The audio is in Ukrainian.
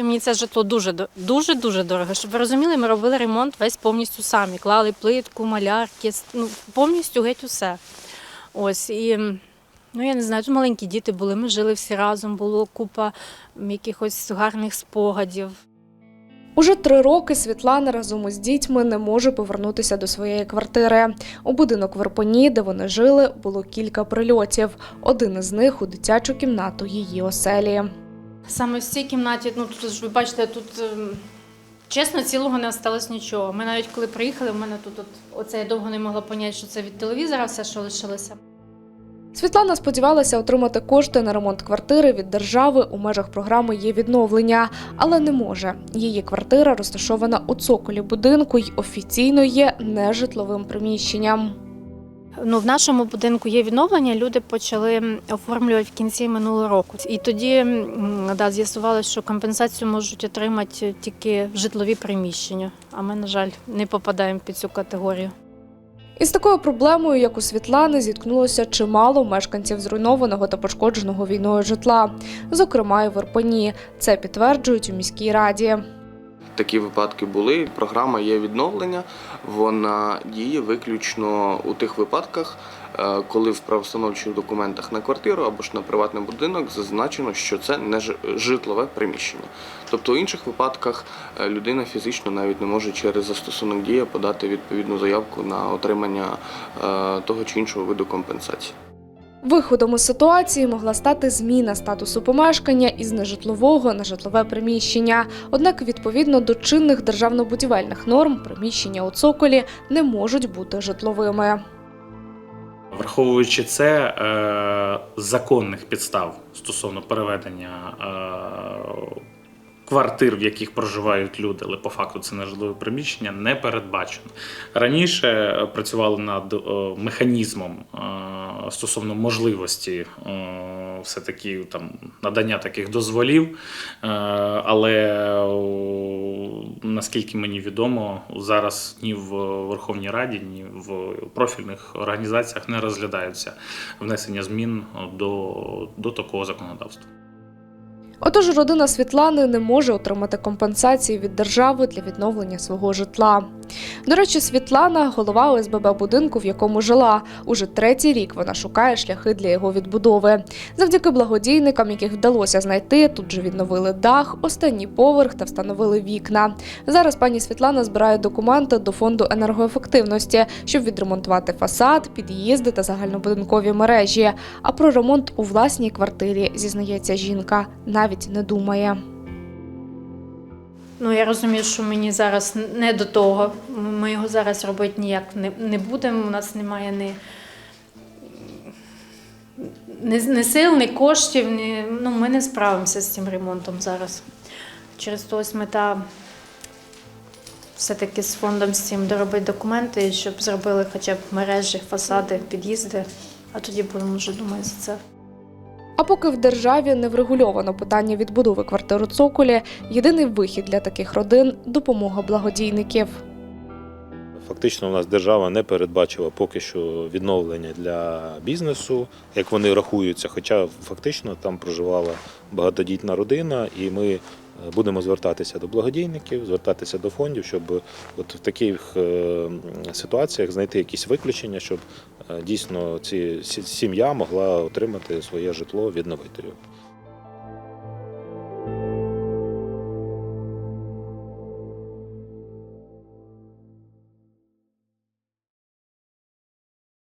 І мені це житло дуже дуже дуже дорого. Щоб ви розуміли, ми робили ремонт весь повністю самі. Клали плитку, малярки, ну повністю геть усе. Ось і ну я не знаю, тут маленькі діти були. Ми жили всі разом, було купа якихось гарних спогадів. Уже три роки Світлана разом із дітьми не може повернутися до своєї квартири. У будинок в Ірпені, де вони жили, було кілька прильотів. Один із них у дитячу кімнату її оселі. Саме в цій кімнаті, ну тут ж ви бачите, тут ем, чесно цілого не осталось нічого. Ми навіть коли приїхали, в мене тут от, оце я довго не могла поняти, що це від телевізора все, що лишилося. Світлана сподівалася отримати кошти на ремонт квартири від держави у межах програми є відновлення, але не може. Її квартира розташована у цоколі будинку й офіційно є нежитловим приміщенням. Ну, в нашому будинку є відновлення. Люди почали оформлювати в кінці минулого року. І тоді да, з'ясувалося, що компенсацію можуть отримати тільки житлові приміщення. А ми, на жаль, не попадаємо під цю категорію. Із такою проблемою, як у Світлани, зіткнулося чимало мешканців зруйнованого та пошкодженого війною житла, зокрема і в Ірпені. Це підтверджують у міській раді. Такі випадки були. Програма є відновлення. Вона діє виключно у тих випадках, е, коли в правостановчих документах на квартиру або ж на приватний будинок зазначено, що це не житлове приміщення. Тобто, у інших випадках е, людина фізично навіть не може через застосунок дія подати відповідну заявку на отримання е, того чи іншого виду компенсації. Виходом із ситуації могла стати зміна статусу помешкання із нежитлового на житлове приміщення. Однак, відповідно до чинних державно-будівельних норм, приміщення у цоколі не можуть бути житловими. Враховуючи це, е, законних підстав стосовно переведення е, квартир, в яких проживають люди, але по факту це не житлове приміщення, не передбачено. Раніше е, працювали над е, механізмом е, стосовно можливості е, все-таки там надання таких дозволів, але наскільки мені відомо, зараз ні в Верховній Раді, ні в профільних організаціях не розглядаються внесення змін до, до такого законодавства. Отож, родина Світлани не може отримати компенсації від держави для відновлення свого житла. До речі, Світлана голова ОСББ будинку, в якому жила. Уже третій рік вона шукає шляхи для його відбудови. Завдяки благодійникам, яких вдалося знайти, тут же відновили дах, останній поверх та встановили вікна. Зараз пані Світлана збирає документи до фонду енергоефективності, щоб відремонтувати фасад, під'їзди та загальнобудинкові мережі. А про ремонт у власній квартирі, зізнається жінка, навіть не думає. Ну, я розумію, що мені зараз не до того. Ми його зараз робити ніяк не, не будемо. У нас немає ні, ні, ні сил, ні коштів. Ні, ну, ми не справимося з цим ремонтом зараз. Через то ось мета все-таки з фондом з цим доробити документи, щоб зробили хоча б мережі, фасади, під'їзди, а тоді будемо вже думати за це. А поки в державі не врегульовано питання відбудови квартир у цоколі, єдиний вихід для таких родин допомога благодійників. Фактично, у нас держава не передбачила поки що відновлення для бізнесу, як вони рахуються. Хоча фактично там проживала багатодітна родина, і ми е, будемо звертатися до благодійників, звертатися до фондів, щоб от в таких е, ситуаціях знайти якісь виключення, щоб дійсно ці сі- сім'я могла отримати своє житло, відновити його.